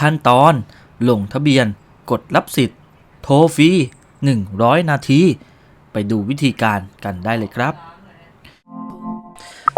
ขั้นตอน ลงทะเบียน กดรับสิทธิ์ โทรฟรี 100 นาที ไปดูวิธีการกันได้เลยครับ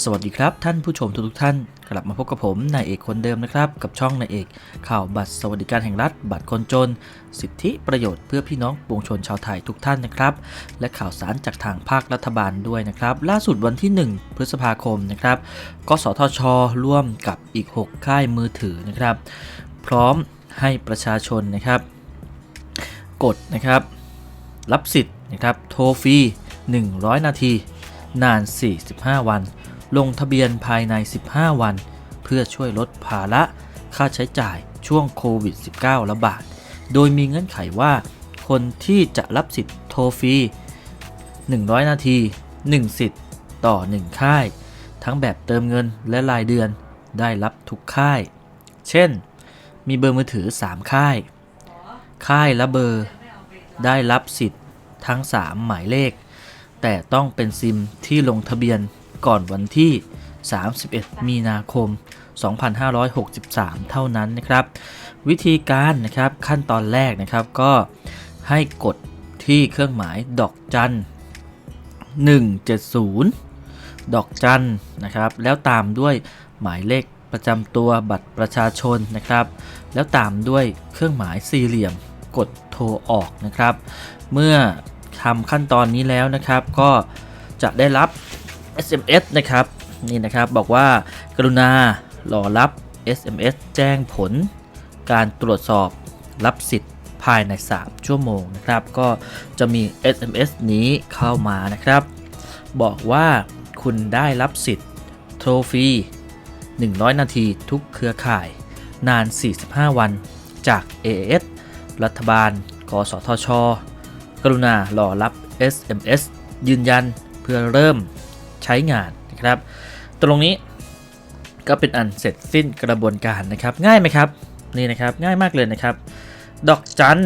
สวัสดีครับท่านผู้ชมทุกท่าน กลับมาพบกับผมนายเอกคนเดิมนะครับ กับช่องนายเอก ข่าวบัตรสวัสดิการแห่งรัฐ บัตรคนจน สิทธิประโยชน์เพื่อพี่น้องปวงชนชาวไทยทุกท่านนะครับ และข่าวสารจากทางภาครัฐบาลด้วยนะครับ ล่าสุดวันที่ 1 พฤษภาคมนะครับกสทช ร่วมกับอีก 6 ค่ายมือถือนะครับ พร้อมให้ประชาชนนะครับ กดนะครับ รับสิทธิ์นะครับโทรฟรี100 นาที นาน 45 วัน ลงทะเบียนภายใน 15 วัน เพื่อช่วยลดภาระค่าใช้จ่ายช่วงโควิด -19 ระบาด โดยมีเงื่อนไขว่า คนที่จะรับสิทธิ์โทรฟรี 100 นาที 1 สิทธิ์ต่อ 1 ค่าย ทั้งแบบเติมเงินและรายเดือนได้รับทุกค่าย เช่น มีเบอร์มือถือ 3 ค่าย ค่ายละเบอร์ได้รับสิทธิ์ทั้ง 3 หมายเลข แต่ต้องเป็นซิมที่ลงทะเบียน ก่อนวันที่ 31 มีนาคม 2563 เท่านั้นนะครับ วิธีการนะครับขั้นตอนแรกนะครับก็ให้กดที่เครื่องหมายดอกจัน 170 ดอกจันนะครับ แล้วตามด้วยหมายเลขประจำตัวบัตรประชาชนนะครับ แล้วตามด้วยเครื่องหมายสี่เหลี่ยมกดโทรออกนะครับ เมื่อทำขั้นตอนนี้แล้วนะครับ ก็จะได้รับ SMS นะครับนี่นะครับบอกว่ากรุณารอรับ SMS แจ้งผล การตรวจสอบรับสิทธิ์ภายใน 3 ชั่วโมงนะครับ ก็จะมี SMS นี้เข้ามานะครับ บอกว่าคุณได้รับสิทธิ์โทรฟรี100 นาทีทุกเครือข่ายนาน 45 วันจาก AAS รัฐบาล กสทช กรุณารอรับ SMS ยืนยันเพื่อเริ่ม ใช้งานนะครับ ตรงนี้ก็เป็นอันเสร็จสิ้นกระบวนการนะครับ ง่ายไหมครับ นี่นะครับง่ายมากเลยนะครับ ดอกจัน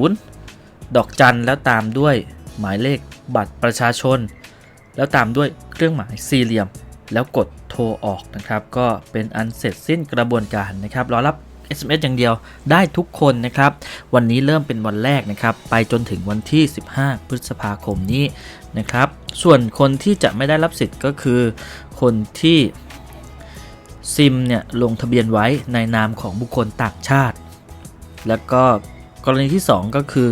170 ดอกจันแล้วตามด้วยหมายเลขบัตรประชาชน แล้วตามด้วยเครื่องหมายสี่เหลี่ยม แล้วกดโทรออกนะครับ ก็เป็นอันเสร็จสิ้นกระบวนการนะครับรอรับ SMS อย่างเดียวได้ทุกคนนะครับ วันนี้เริ่มเป็นวันแรกนะครับ ไปจนถึงวันที่ 15 พฤษภาคมนี้นะครับ ส่วนคนที่จะไม่ได้รับสิทธิ์ก็คือ คนที่ซิมเนี่ยลงทะเบียนไว้ในนามของบุคคลต่างชาติ แล้วก็กรณีที่ 2 ก็คือ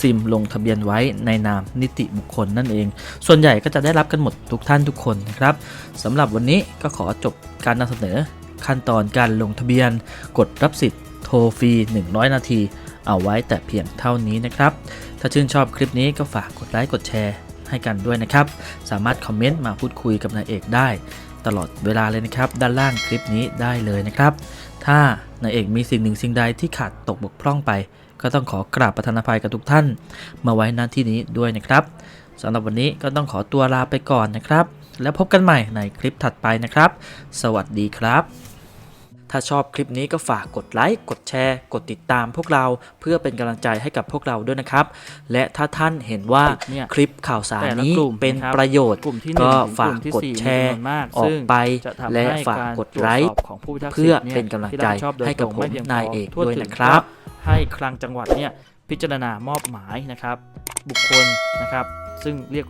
ซิมลงทะเบียนไว้ในนามนิติบุคคลนั่นเอง ส่วนใหญ่ก็จะได้รับกันหมดทุกท่านทุกคนนะครับสำหรับวันนี้ก็ขอจบการนำเสนอ ขั้นตอนการลงทะเบียน กดรับสิทธิ์โทรฟรี 100 นาที เอาไว้แต่เพียงเท่านี้นะครับ ถ้าชื่นชอบคลิปนี้ก็ฝากกดไลค์กดแชร์ให้กันด้วยนะครับ สามารถคอมเมนต์มาพูดคุยกับนายเอกได้ ตลอดเวลาเลยนะครับ ด้านล่างคลิปนี้ได้เลยนะครับ ถ้านายเอกมีสิ่งหนึ่งสิ่งใดที่ขาดตกบกพร่องไป ก็ต้องขอกราบประทานอภัยกับทุกท่าน มาไว้ณที่นี้ด้วยนะครับสำหรับวันนี้ก็ต้องขอตัวลาไปก่อนนะครับ แล้วพบกันใหม่ในคลิปถัดไปนะครับ สวัสดีครับ ถ้าชอบคลิปนี้ก็ฝากกดไลค์ กดแชร์ กดติดตามพวกเราเพื่อเป็นกำลังใจให้กับพวกเราด้วยนะครับ และถ้าท่านเห็นว่าคลิปข่าวสารแต่ละนี้กลุ่มเป็นนะครับประโยชน์กลุ่มที่หนึ่งก็ถึงฝากลุ่มที่กดสี่แชร์มีจำนวนมากออซึ่กงไปจะทำและให้ฝากการกดตรวจไลสค์อบของผู้พิทักษ์เพื่อสิทธิ์เป็นกำลังที่ใจรับผิดชอบโดยให้กับตรงผมไพียงพนายเอกทั่วด้วยถึงนะครับ ให้คลังจังหวัดเนี่ยพิจารณามอบหมายนะครับ บุคคลนะครับ ซึ่งเรียก